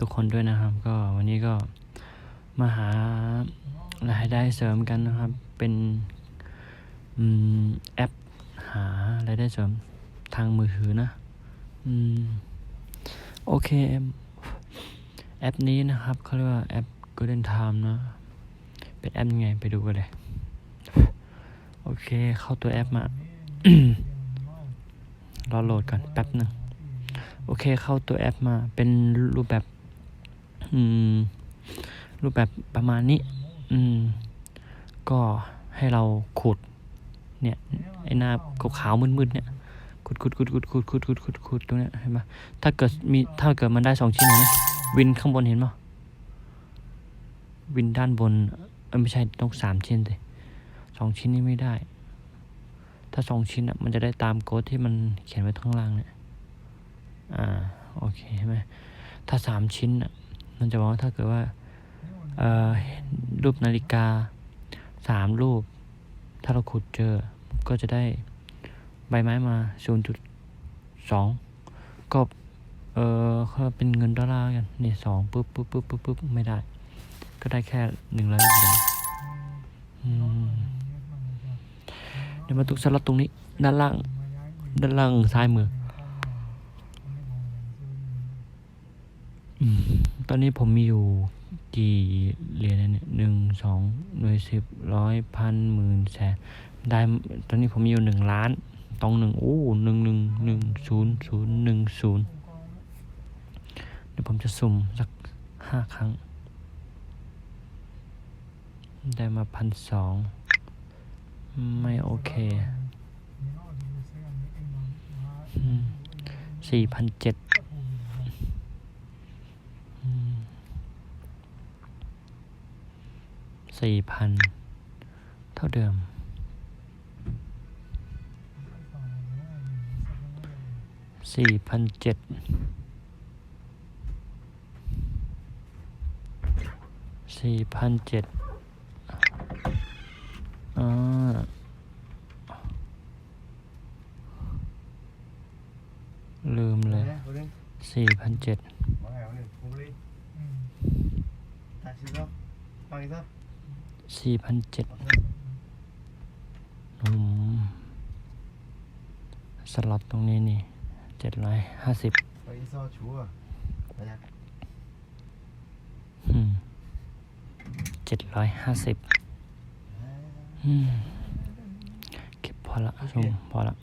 ทุกคนด้วยนะครับ ก็วันนี้ก็มาหารายได้เสริมกันนะครับ เป็นอแอปหารายได้เสริมทางมือถือนะอืมโอเค แอปนี้นะครับเขาเรียกว่าแอป Golden Time นะ เป็นแอปยังไงไปดูกันเลย โอเคเข้าตัวแอปมารอโหลดก่อนแป๊บหนึ่งโอเคเข้าตัวแอปมาเป็นรูปแบบ อืม รูปแบบประมาณนี้ อืม ก็ให้เราขุด เนี่ยไอ้หน้าขาวๆมืดๆเนี่ยขุดขุดขุดขุดขุดขุดขุดขุดขุดตรงเนี้ยเห็นปะถ้าเกิดมีถ้าเกิดมันได้สองชิ้นเห็นไหมวินข้างบนเห็นปะวินด้านบนเออไม่ใช่ต้องสามชิ้นเลยสองชิ้นนี้ไม่ได้ ถ้าสองชิ้นอะมันจะได้ตามโค้ดที่มันเขียนไว้ข้างล่างเนี่ย อ่า โอเคใช่ไหมถ้าสามชิ้นอะ มันจะบอกว่าถ้าเกิดว่ารูปนาฬิกาสามรูป ถ้าเราขุดเจอ ก็จะได้ใบไม้มาศูนย์จุดสองก็เออเขาเป็นเงินดอลลาร์กันนี่สองปุ๊บปุ๊บปุ๊บปุ๊บปุ๊บไม่ได้ ก็ได้แค่หนึ่งร้อยเหรียญเดี๋ยวมาตุกสล็อตตรงนี้ ด้านล่าง ด้านล่างซ้ายมือ อืม ตอนนี้ผมมีอยู่กี่เหรียญเนี่ยหนึ่งสองหน่วยสิบร้อยพันหมื่นแสนได้ตอนนี้ผมมีอยู่หนึ่งล้านตองหนึ่งโอ้หนึ่งหนึ่งหนึ่งศูนย์ศูนย์หนึ่งศูนย์เดี๋ยวผมจะสุ่มสักห้าครั้ง ได้มาพันสองไม่โอเคสี่พันเจ็ด สี่พันเท่าเดิม สี่พันเจ็ดสี่พันเจ็ดอ่าลืมเลยสี่พันเจ็ด สี่พันเจ็ดอืมสล็อตตรงนี้นี่เจ็ดร้อยห้าสิบเจ็ดร้อยห้าสิบเก็บพอละชมพอละ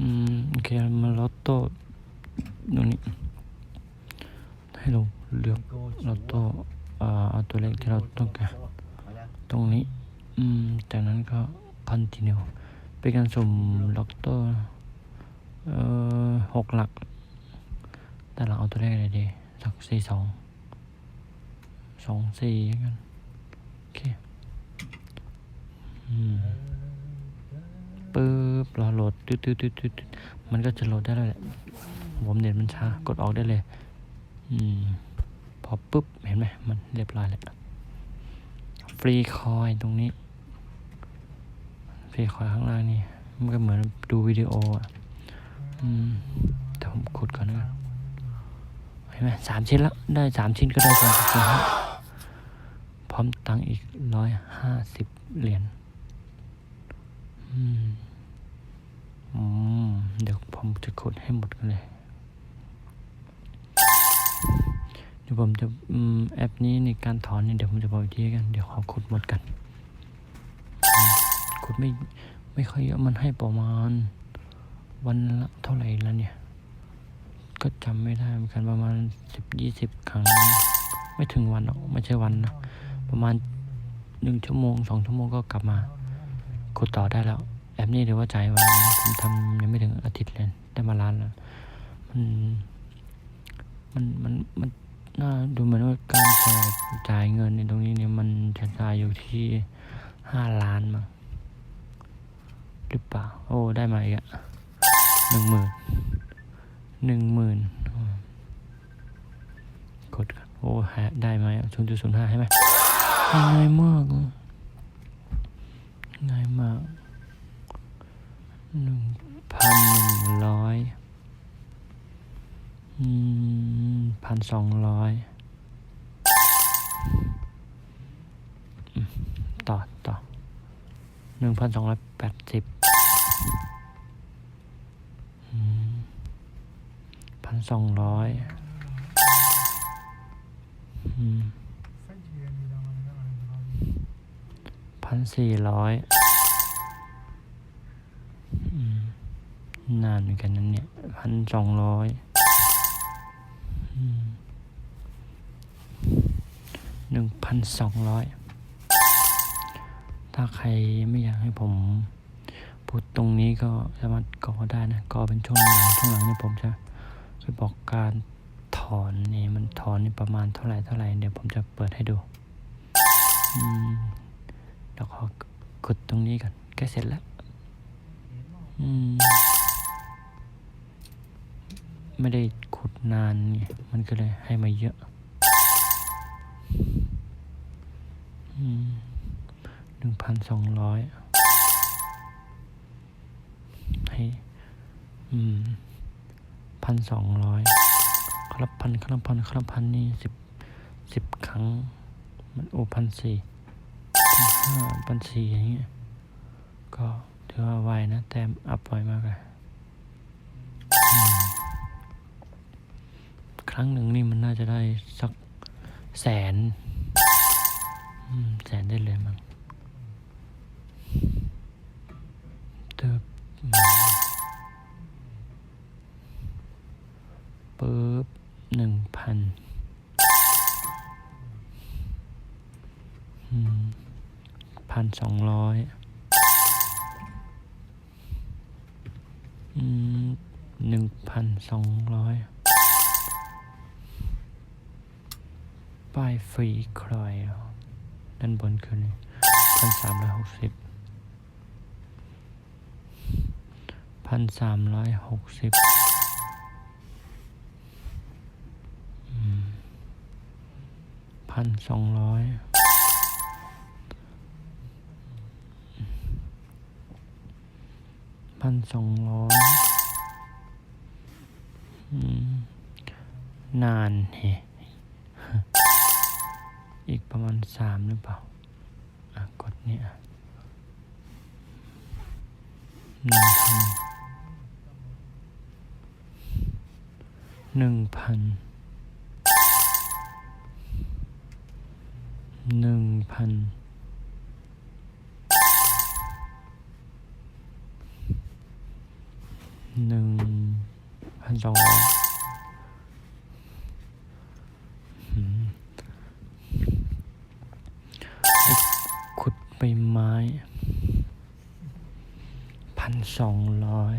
อืมโอเคมาลอตโต้ตรงนี้ให้เราเลือกลอตโต้ เอ่อเอาตัวเลขที่เราต้องการตรงนี้ อืม จากนั้นก็ continue เป็นการสุ่มล็อกโต้เอ่อหกหลัก แต่เราเอาตัวเลขอะไรดี สักสี่สอง สองสี่กัน โอเค อืมปึ๊บรอโหลดตึ๊ดตึ๊ดตึ๊ดมันก็จะโหลดได้แล้วแหละผมเน็ตมันช้ากดออกได้เลย อืม อปุ๊บ เห็นไหมมันเรียบร้อยแล้วฟรีคอยตรงนี้ฟรีคอยข้างล่างนี่ มันก็เหมือนดูวิดีโออะอืมแต่ผมขุดก่อนนะเห็นไหมสามชิ้นแล้ว ได้สามชิ้นก็ได้สองชิ้นแล้วพร้อมตังอีกร้อยห้าสิบเหรียญอืมอืมเดี๋ยวผมจะขุดให้หมดกันเลย ดี๋ยวผมจะอืมแอปนี้ในการถอนเนี่ยเดี๋ยวผมจะบอกทีกัน เดี๋ยวขอขุดหมดกัน ขุดไม่ไม่ค่อยเยอะมันให้ประมาณ วันละเท่าไหร่แล้วเนี่ย ก็จำไม่ได้เหมือนกันประมาณสิบยี่สิบครั้ง ไม่ถึงวันหรอกไม่ใช่วันนะประมาณหนึ่งชั่วโมงสองชั่วโมงก็กลับมาขุดต่อได้แล้ว แอปนี้เดี๋ยวว่าใจว้นผมทำยังไม่ถึงอาทิตย์เลยได้มาล้านแล้วมันมันมันมัน น่าดูเหมือนว่าการจ่ายจ่ายเงินในตรงนี้เนี่ยมันจะจ่ายอยู่ที่ห้าล้านมั้งหรือเปล่า โอ้ ได้มาอีกอะหนึ่งหมื่นหนึ่งหมื่นกดกันโอ้หาได้ไหมศูนย์จุดศูนย์ห้าใช่ไหมง่ายมากเลยง่ายมากหนึ่งพันหนึ่งร้อย อืมพันสองร้อยต่อต่อหนึ่งพันสองร้อยแปดสิบพันสองร้อยพันสี่ร้อยนานเหมือนกันนั่นเนี่ยพันสองร้อย หนึ่งพันสองร้อยถ้าใครไม่อยากให้ผมพูดตรงนี้ก็สามารถกอได้นะกอเป็นช่วงหลังช่วงหลังเนี่ยผมจะไปบอกการถอนนี่มันถอนนี่ประมาณเท่าไหร่เท่าไหร่เดี๋ยวผมจะเปิดให้ดูอืมเดี๋ยวขอกดตรงนี้ก่อนใกล้เสร็จแล้ว อืม ไม่ได้ขุดนานไงมันก็เลยให้มาเยอะหนึ่งพันสองร้อยให้พันสองร้อยครับพันครับพันครับพันนี่สิบสิบครั้ง มันโอพันสี่พันห้าพันสี่อย่างเงี้ยก็ถือว่าไวนะ แต้มอัพไวมากเลย รั้งหนึ่งนี่มันน่าจะได้สักแสนแสนได้เลยมั้งเติบปึ๊บหนึ่งพันพันสองร้อยหนึ่งพันสองร้อย ป้ายฟรีคลอยด้านบนคือพันสามร้อยหกสิบพันสามร้อยหกสิบพันสองร้อยพันสองร้อยนานเฮ อีกประมาณสามหรือเปล่า อะ กดเนี่ยหนึ่งพันหนึ่งพันหนึ่งพันหนึ่งพันสองร้อยขุดใบ ไม้พันสองร้อย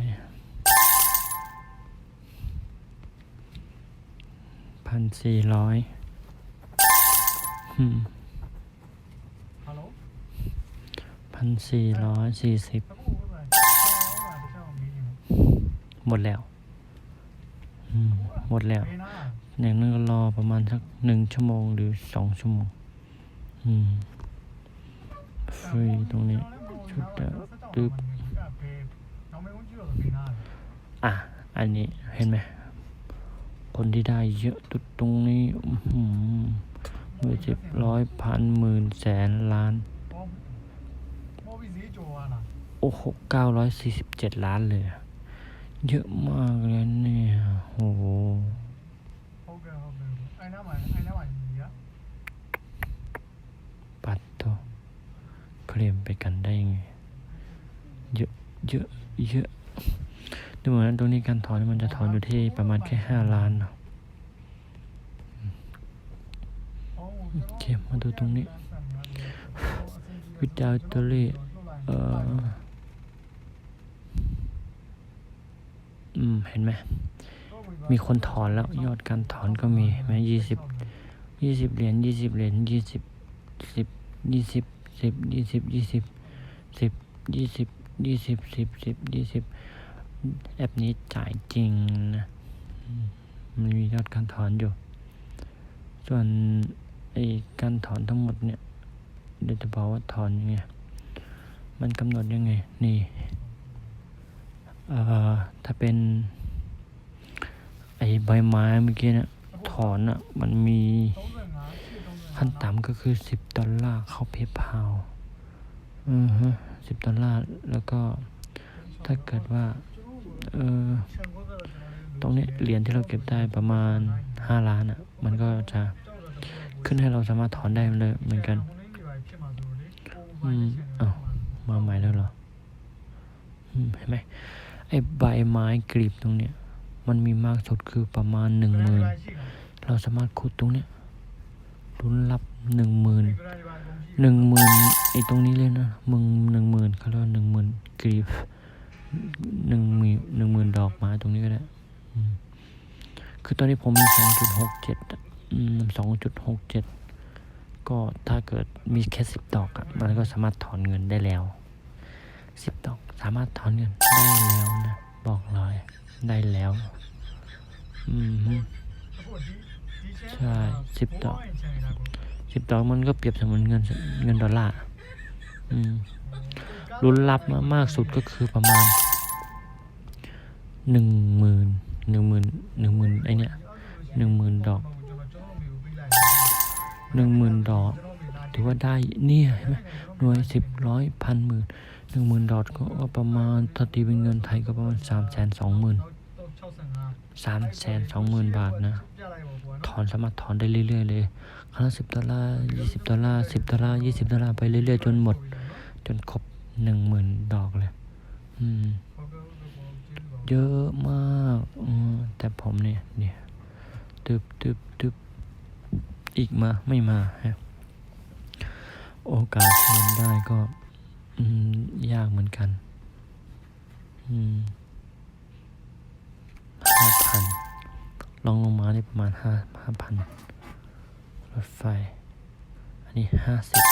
พันสี่ร้อยพันสี่ร้อยสี่สิบหมดแล้วหมดแล้ว อย่างนั้นก็รอประมาณสักหนึ่งชั่วโมงหรือสองชั่วโมง อืม ฟรีตรงนี้ชุดเดตึบอะ อันนี้เห็นไหม คนที่ได้เยอะตุดตรงนี้มือเจ็บร้อยพันหมื่นแสนล้าน โอ้โหเก้าร้อยสี่สิบเจ็ดล้านเลย เยอะมากเลยเนี่ย โอ้โหปัดตัว เคลมไปกันได้ไง เยอะเยอะเยอะดูเหมือนตรงนี้การถอนมันจะถอนอยู่ที่ประมาณแค่ห้าล้านเนาะเคมาดูตรงนี้วิดาวตัวเลเอออืม เห็นไหม มีคนถอนแล้ว ยอดการถอนก็มีแม้ยี่สิบยี่สิบเหรียญยี่สิบเหรียญยี่สิบสิบยี่สิบ สิบยี่สิบยี่สิบสิบยี่สิบยี่สิบสิบสิบยี่สิบแอปนี้จ่ายจริงนะมันมียอดการถอนอยู่ ส่วนไอ้การถอนทั้งหมดเนี่ยเดี๋ยวจะบอกว่าถอนยังไง มันกำหนดยังไง นี่ เอ่อ ถ้าเป็น ไอ้ใบไม้เมื่อกี้เนี่ยถอนอะ มันมี ขั้นต่ำก็คือสิบดอลลาร์เข้าเพย์พาอือฮะสิบดอลลาร์แล้วก็ถ้าเกิดว่า เออตรงนี้เหรียญที่เราเก็บได้ประมาณห้าล้านอะ่ะ มันก็จะขึ้นให้เราสามารถถอนได้เลยเหมือนกัน อืมอ้าวมาใหม่แล้วเหรออืมเห็นไหมไอ้ใบไม้กรีบตรงเนี้ย มันมีมากสุดคือประมาณหนึ่งหมื่นเราสามารถขุดตรงเนี้ย ลุ้นรับหนึ่งหมื่นหนึ่งหมื่นไอตรงนี้เลยนะมึงหนึ่งหมื่นเขาเรียกว่าหนึ่งหมื่นกรีบหนึ่งหมื่นหนึ่งหมื่นดอกไม้ตรงนี้ก็ได้คือตอนนี้ผมมีสองจุดหกเจ็ดสองจุดหกเจ็ดก็ถ้าเกิดมีแค่สิบดอกอะมันก็สามารถถอนเงินได้แล้วสิบดอกสามารถถอนเงินได้แล้วนะ บอกเลยได้แล้ว อืม ใช่สิบดอกสิบดอกมันก็เปรียบเสมือนเงินเงินดอลลาร์อืมรุนรับมามากสุดก็คือประมาณหนึ่งหมื่นหนึ่งหมื่นหนึ่งหมื่นไอเนี้ยหนึ่งหมื่นดอกหนึ่งหมื่นดอก ถือว่าได้เนี่ยเห็นไหมหน่วยสิบร้อยพันหมื่นหนึ่งหมื่นดอทก็ประมาณถ้าตีเป็นเงินไทยก็ประมาณสามแสนสองหมื่นสามแสนสองหมื่นบาทนะ ถอนสามารถถอนได้เรื่อยๆเลยครั้งละสิบดอลลาร์ยี่สิบดอลลาร์สิบดอลลาร์ยี่สิบดอลลาร์ไปเรื่อยๆจนหมด จนครบหนึ่งหมื่นดอกเลย อืม เยอะมากอืมแต่ผมเนี่ย เนี่ยตึบตึบตึบอีกมาไม่มาฮะโอกาสมันได้ก็อืมยากเหมือนกันอืมห้าพัน ลองลงมาได้ประมาณห้าห้าพันรถไฟ อันนี้ห้าสิบ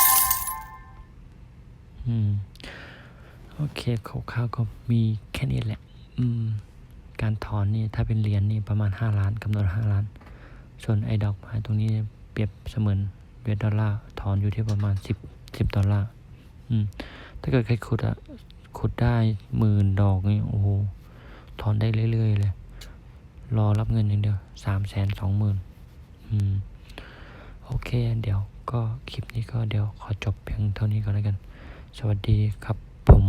อืม โอเคคร่าวๆก็มีแค่นี้แหละ อืม การถอนนี่ถ้าเป็นเหรียญนี่ประมาณห้าล้านกำหนดห้าล้าน ส่วนไอ้ดอกไม้ตรงนี้เปรียบเสมือนเวดดอลลาร์ถอนอยู่ที่ประมาณสิบสิบดอลลาร์อืม ถ้าเกิดใครขุดอะขุดได้หมื่นดอกนี่โอ้โหถอนได้เรื่อยๆเลย รอรับเงินอย่างเดียวสามแสนสองหมื่นอืม โอเค เดี๋ยวก็คลิปนี้ก็เดี๋ยวขอจบเพียงเท่านี้ก่อนแล้วกัน สวัสดีครับผม